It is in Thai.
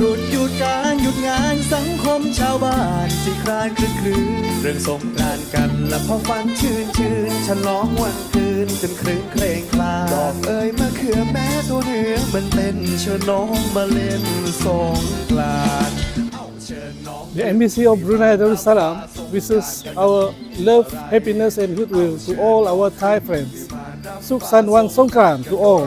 รุดหยุดการหยุดงานสังคมชาวบ้านสิครานคลึกครื้นเรื่องสงกรานกันและพอฟังชื่นชื่นฉลองวันคืนจนครื้นเครงคลาดอกเอ่ยมะเขือแม้ตัวเนื้อมันเต้นเชิญน้องมาเล่นสงกรานต์ The Embassy of Brunei Darussalam wishes our love, happiness, and goodwill to all our Thai friends. Suk San Wan Songkran to all.